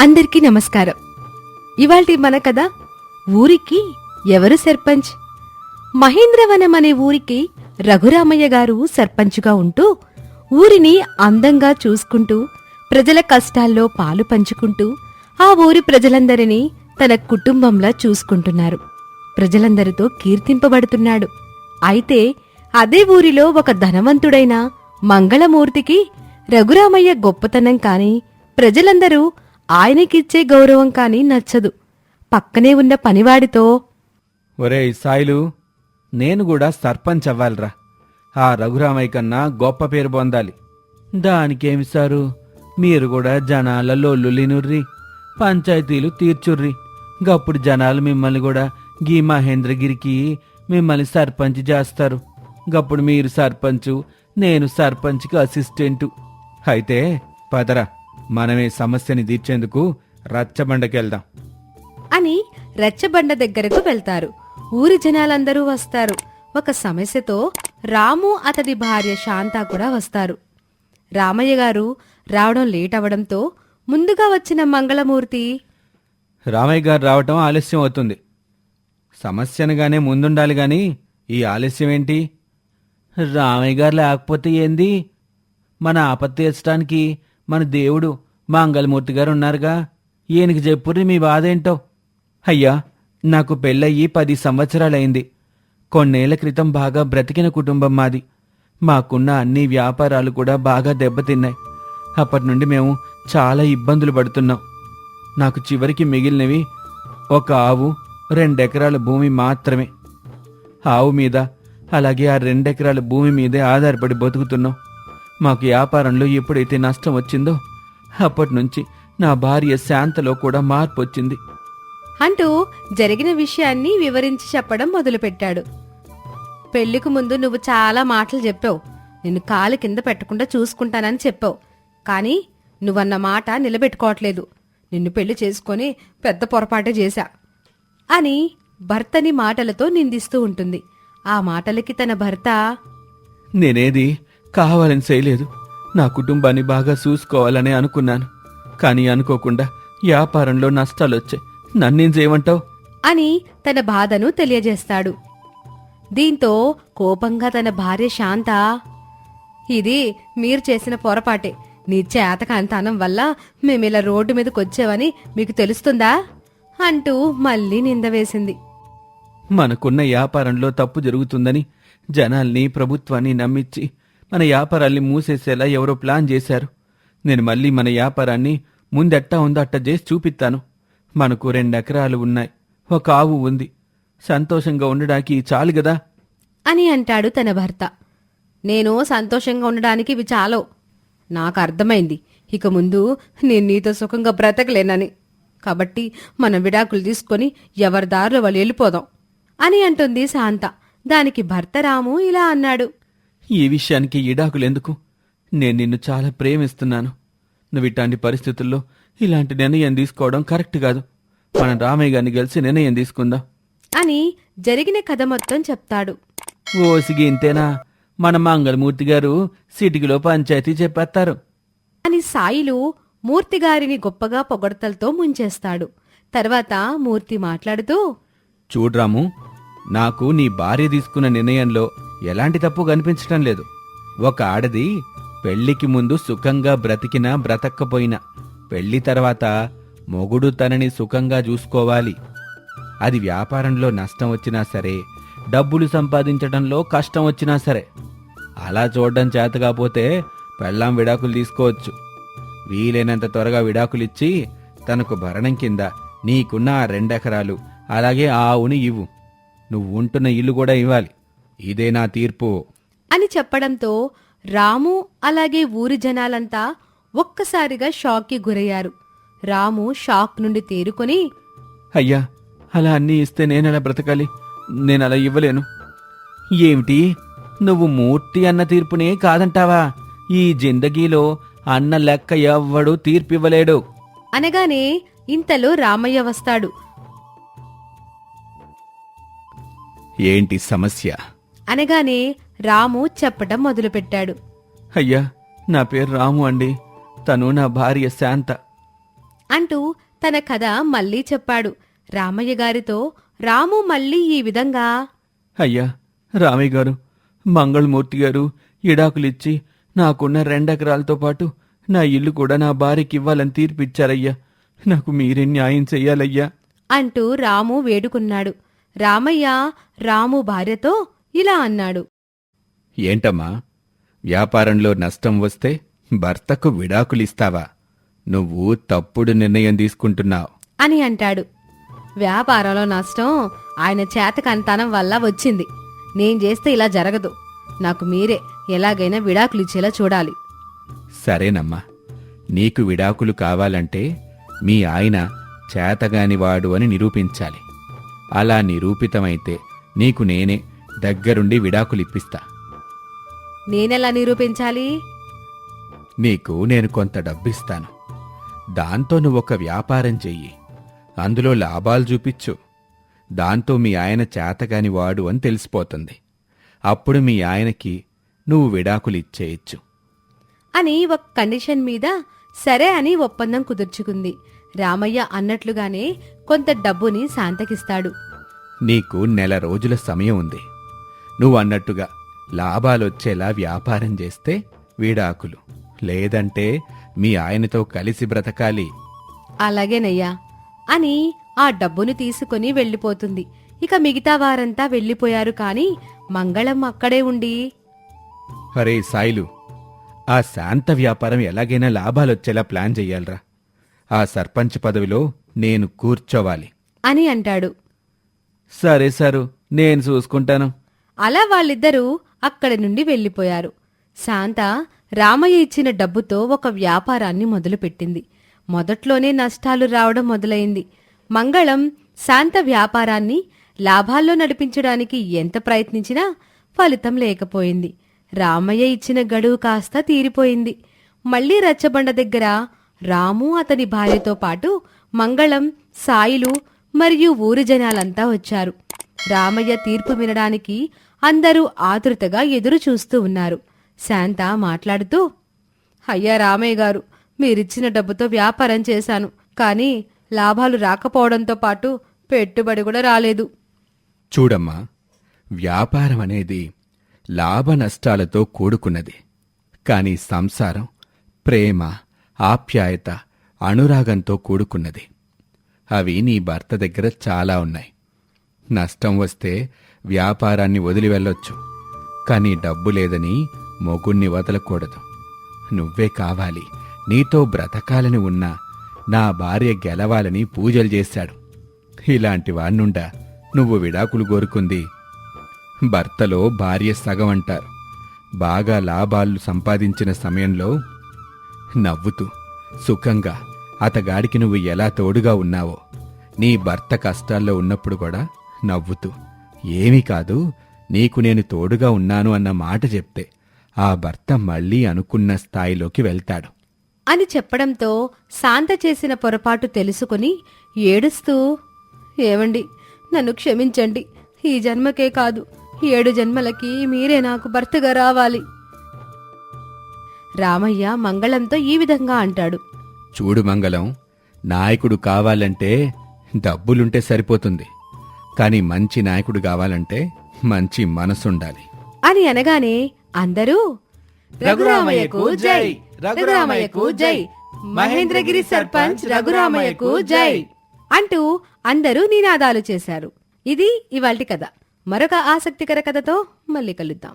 అందరికీ నమస్కారం. ఇవాల్టి మన కథ ఊరికి ఎవరు సర్పంచ్? మహేంద్రవనం అనే ఊరికి రఘురామయ్య గారు సర్పంచ్గా ఉంటూ ఊరిని అందంగా చూసుకుంటూ ప్రజల కష్టాల్లో పాలు పంచుకుంటూ ఆ ఊరి ప్రజలందరినీ తన కుటుంబంలా చూసుకుంటున్నారు. ప్రజలందరితో కీర్తింపబడుతున్నాడు. అయితే అదే ఊరిలో ఒక ధనవంతుడైన మంగళమూర్తికి రఘురామయ్య గొప్పతనం కాని ప్రజలందరూ ఆయనకిచ్చే గౌరవం కాని నచ్చదు. పక్కనే ఉన్న పనివాడితో ఒరేయ్ సాయిలు నేను కూడా సర్పంచ్ అవ్వాలిరా. ఆ రఘురామయ్య కన్నా గొప్ప పేరు పొందాలి. దానికేమి సారు? మీరు కూడా జనాలలో లులినుర్రి పంచాయతీలు తీర్చుర్రి. గప్పుడు జనాలు మిమ్మల్ని కూడా గీ మహేంద్రగిరికి మిమ్మల్ని సర్పంచ్ చేస్తారు. గప్పుడు మీరు సర్పంచు నేను సర్పంచ్కి అసిస్టెంటు. అయితే పదరా. మనమే సమస్యని తీర్చేందుకు రచ్చబండకెళ్దాం. అని రెచ్చబండ దగ్గరకు వెళ్తారు. ఊరి జనాలందరూ వస్తారు. ఒక సమస్యతో రాము అతడి భార్య శాంత కూడా వస్తారు. రామయ్య గారు రావడం లేట్ అవడంతో ముందుగా వచ్చిన మంగళమూర్తి రామయ్య గారు రావటం ఆలస్యం అవుతుంది. సమస్యనగానే ముందుండాలి గాని ఈ ఆలస్యం ఏంటి? రామయ్య గారు లేకపోతే ఏంది? మన ఆపత్తి తీర్చడానికి మన దేవుడు మంగళమూర్తి గారు ఉన్నారుగా ఈయనకి చెప్పుర్రి మీ బాధ ఏంటో అయ్యా నాకు పెళ్ళయ్యి పది సంవత్సరాలైంది. కొన్నేళ్ళ క్రితం బాగా బ్రతికిన కుటుంబం మాది. మాకున్న అన్ని వ్యాపారాలు కూడా బాగా దెబ్బతిన్నాయి. అప్పటి నుండి మేము చాలా ఇబ్బందులు పడుతున్నాం. నాకు చివరికి మిగిలినవి ఒక ఆవు రెండెకరాల భూమి మాత్రమే. ఆవు మీద అలాగే ఆ రెండెకరాల భూమి మీదే ఆధారపడి బతుకుతున్నాం. మాకు వ్యాపారంలో ఎప్పుడైతే నష్టం వచ్చిందో అప్పటి నుంచి నా భార్య శాంతలో కూడా మార్పు వచ్చింది. అంటూ జరిగిన విషయాన్ని వివరించి చెప్పడం మొదలుపెట్టాడు. పెళ్ళికి ముందు నువ్వు చాలా మాటలు చెప్పావు. నిన్ను కాలు కింద పెట్టకుండా చూసుకుంటానని చెప్పావు. కానీ నువ్వన్న మాట నిలబెట్టుకోవట్లేదు. నిన్ను పెళ్ళి చేసుకొని పెద్ద పొరపాటే చేశా అని భర్తని మాటలతో నిందిస్తూ ఉంటుంది. ఆ మాటలకి తన భర్త నేనేది కావాలని చేయలేదు. నా కుటుంబాన్ని బాగా చూసుకోవాలని అనుకున్నాను. కానీ అనుకోకుండా వ్యాపారంలో నష్టాలొచ్చాయి. నన్నేం చేయమంటావు? అని తన బాధను తెలియజేస్తాడు. దీంతో కోపంగా తన భార్య శాంత ఇది మీరు చేసిన పొరపాటే. నీ చేతకాంతానం వల్ల మేమిలా రోడ్డు మీదకి వచ్చావని మీకు తెలుస్తుందా? అంటూ మళ్ళీ నింద వేసింది. మనకున్న వ్యాపారంలో తప్పు జరుగుతుందని జనాల్ని ప్రభుత్వాన్ని నమ్మించి మన వ్యాపారాల్ని మూసేసేలా ఎవరో ప్లాన్ చేశారు. నేను మళ్ళీ మన వ్యాపారాన్ని ముందెట్టా ఉందో అట్ట చేసి చూపిస్తాను మనకు రెండెకరాలు ఉన్నాయి. ఒక ఆవు ఉంది. సంతోషంగా ఉండడానికి చాలు గదా? అని అంటాడు తన భర్త. నేను సంతోషంగా ఉండడానికి ఇవి చాలో నాకు అర్థమైంది. ఇక ముందు నేను నీతో సుఖంగా బ్రతకలేనని. కాబట్టి మనం విడాకులు తీసుకొని ఎవరి దారిలో వాళ్ళు వెళ్ళిపోదాం. అని అంటుంది శాంత. దానికి భర్త రాము ఇలా అన్నాడు. ఈ విషయానికి ఇడాకులెందుకు? నేను నిన్ను చాలా ప్రేమిస్తున్నాను. నువ్వు ఇట్లాంటి పరిస్థితుల్లో ఇలాంటి నిర్ణయం తీసుకోవడం కరెక్ట్ కాదు. మనం రామయ్య గారిని కలిసి నిర్ణయం తీసుకుందాం. అని జరిగిన కథ మొత్తం చెప్తాడు. ఓసిగి ఇంతేనా? మన మంగళమూర్తి గారు సిటికిలో పంచాయతీ చెప్పేస్తారు. అని సాయిలు మూర్తిగారిని గొప్పగా పొగడతలతో ముంచేస్తాడు. తర్వాత మూర్తి మాట్లాడుతూ చూడ్రాము నాకు నీ భార్య తీసుకున్న నిర్ణయంలో ఎలాంటి తప్పు కనిపించటం లేదు. ఒక ఆడది పెళ్ళికి ముందు సుఖంగా బ్రతికినా బ్రతక్కపోయినా పెళ్ళి తర్వాత మొగుడు తనని సుఖంగా చూసుకోవాలి. అది వ్యాపారంలో నష్టం వచ్చినా సరే డబ్బులు సంపాదించడంలో కష్టం వచ్చినా సరే అలా చూడడం చేత కాకపోతే పెళ్ళాం విడాకులు తీసుకోవచ్చు. వీలైనంత త్వరగా విడాకులిచ్చి తనకు భరణం కింద నీకున్న ఆ రెండెకరాలు అలాగే ఆ ఆవుని ఇవ్వు. నువ్వు ఉంటున్న ఇల్లు కూడా ఇవ్వాలి. ఇదే నా తీర్పు? అని చెప్పడంతో రాము అలాగే ఊరి జనాలంతా ఒక్కసారిగా షాక్కి గురయ్యారు. రాము షాక్ నుండి తేరుకొని అయ్యా అలా అన్నీ ఇస్తే నేనెలా బ్రతకాలి? నేను అలా ఇవ్వలేను. ఏమిటి? నువ్వు మూర్తి అన్న తీర్పునే కాదంటావా? ఈ జిందగీలో అన్న లెక్క ఎవ్వడు తీర్పివ్వలేడు. అనగానే ఇంతలో రామయ్య వస్తాడు. ఏంటి సమస్య? అనగానే రాము చెప్పటం మొదలుపెట్టాడు. అయ్యా నా పేరు రాము అండి. తను నా భార్య శాంత. అంటూ తన కథ మళ్ళీ చెప్పాడు. రామయ్య గారితో రాము మళ్ళీ ఈ విధంగా అయ్యా రామయ్య గారు మంగళమూర్తి గారు ఇడాకులిచ్చి నాకున్న రెండెకరాలతో పాటు నా ఇల్లు కూడా నా భార్యకి ఇవ్వాలని తీర్పిచ్చారయ్యా. నాకు మీరే న్యాయం చెయ్యాలయ్యా. అంటూ రాము వేడుకున్నాడు. రామయ్య రాము భార్యతో ఇలా అన్నాడు. ఏంటమ్మా? వ్యాపారంలో నష్టం వస్తే భర్తకు విడాకులిస్తావా? నువ్వు తప్పుడు నిర్ణయం తీసుకుంటున్నావు. అని అంటాడు. వ్యాపారంలో నష్టం ఆయన చేతకంతనం వల్ల వచ్చింది. నేను చేస్తే ఇలా జరగదు. నాకు మీరే ఎలాగైనా విడాకులు ఇచ్చేలా చూడాలి. సరేనమ్మా. నీకు విడాకులు కావాలంటే మీ ఆయన చేతగానివాడు అని నిరూపించాలి. అలా నిరూపితమైతే నీకు నేనే దగ్గరుండి విడాకులిప్పిస్తా నేనెలా నిరూపించాలి? నీకు నేను కొంత డబ్బిస్తాను. దాంతో నువ్వొక వ్యాపారం చెయ్యి. అందులో లాభాలు చూపించు దాంతో మీ ఆయన చేతగాని వాడు అని తెలిసిపోతుంది. అప్పుడు మీ ఆయనకి నువ్వు విడాకులు ఇచ్చేయచ్చు. అని ఒక కండిషన్ మీద సరే అని ఒప్పందం కుదుర్చుకుంది. రామయ్య అన్నట్లుగానే కొంత డబ్బుని శాంతకిస్తాడు. నీకు నెల రోజుల సమయం ఉంది. నువ్వు అన్నట్టుగా లాభాలొచ్చేలా వ్యాపారం చేస్తే విడాకులు. లేదంటే మీ ఆయనతో కలిసి బ్రతకాలి. అలాగేనయ్యా. అని ఆ డబ్బును తీసుకుని వెళ్ళిపోతుంది. ఇక మిగతా వారంతా వెళ్ళిపోయారు కాని మంగళం అక్కడే ఉండి. అరే సాయిలు ఆ శాంత వ్యాపారం ఎలాగైనా లాభాలొచ్చేలా ప్లాన్ చెయ్యాలరా. ఆ సర్పంచ్ పదవిలో నేను కూర్చోవాలి. అని అంటాడు. సరే సారు నేను చూసుకుంటాను. అలా వాళ్ళిద్దరూ అక్కడి నుండి వెళ్ళిపోయారు. శాంత రామయ్య ఇచ్చిన డబ్బుతో ఒక వ్యాపారాన్ని మొదలుపెట్టింది. మొదట్లోనే నష్టాలు రావడం మొదలైంది. మంగళం శాంత వ్యాపారాన్ని లాభాల్లో నడిపించడానికి ఎంత ప్రయత్నించినా ఫలితం లేకపోయింది. రామయ్య ఇచ్చిన గడువు కాస్త తీరిపోయింది. మళ్ళీ రచ్చబండ దగ్గర రాము అతని భార్యతో పాటు మంగళం సాయిలు మరియు ఊరి జనాలంతా వచ్చారు. రామయ్య తీర్పు వినడానికి అందరూ ఆతృతగా ఎదురు చూస్తూ ఉన్నారు. శాంత మాట్లాడుతూ అయ్యా రామయ్య గారు మీరిచ్చిన డబ్బుతో వ్యాపారం చేశాను కానీ లాభాలు రాకపోవడంతో పాటు పెట్టుబడి కూడా రాలేదు. చూడమ్మా వ్యాపారం అనేది లాభ నష్టాలతో కూడుకున్నది. కాని సంసారం ప్రేమ ఆప్యాయత అనురాగంతో కూడుకున్నది. అవి నీ భర్త దగ్గర చాలా ఉన్నాయి. నష్టం వస్తే వ్యాపారాన్ని వదిలి వెళ్ళొచ్చు. కానీ డబ్బు లేదని మొగుణ్ణి వదలకూడదు. నువ్వే కావాలి. నీతో బ్రతకాలని ఉన్నా నా భార్య గెలవాలని పూజలు చేశాడు. ఇలాంటి వాణ్ణుండా నువ్వు విడాకులు కోరుకుంది. భర్తలో భార్య సగం అంటారు. బాగా లాభాలు సంపాదించిన సమయంలో నవ్వుతూ సుఖంగా అతగాడికి నువ్వు ఎలా తోడుగా ఉన్నావో నీ భర్త కష్టాల్లో ఉన్నప్పుడు కూడా నవ్వుతూ ఏమీ కాదు నీకు నేను తోడుగా ఉన్నాను అన్న మాట చెప్తే ఆ భర్త మళ్ళీ అనుకున్న స్థాయిలోకి వెళ్తాడు. అని చెప్పడంతో శాంత చేసిన పొరపాటు తెలుసుకుని ఏడుస్తూ ఏవండి నన్ను క్షమించండి ఈ జన్మకే కాదు ఏడు జన్మలకి మీరే నాకు భర్తగా రావాలి. రామయ్య మంగళంతో ఈ విధంగా అంటాడు. చూడు మంగళం నాయకుడు కావాలంటే డబ్బులుంటే సరిపోతుంది. కానీ మంచి నాయకుడు కావాలంటే మంచి మనసుండాలి. అని అనగానే అందరూ రఘురామయ్యకు జై రఘురామయ్యకు జై మహేంద్రగిరి సర్పంచ్ రఘురామయ్యకు జై అంటూ అందరూ నినాదాలు చేశారు. ఇది ఇవాల్టి కథ. మరొక ఆసక్తికర కథతో మళ్ళీ కలుద్దాం.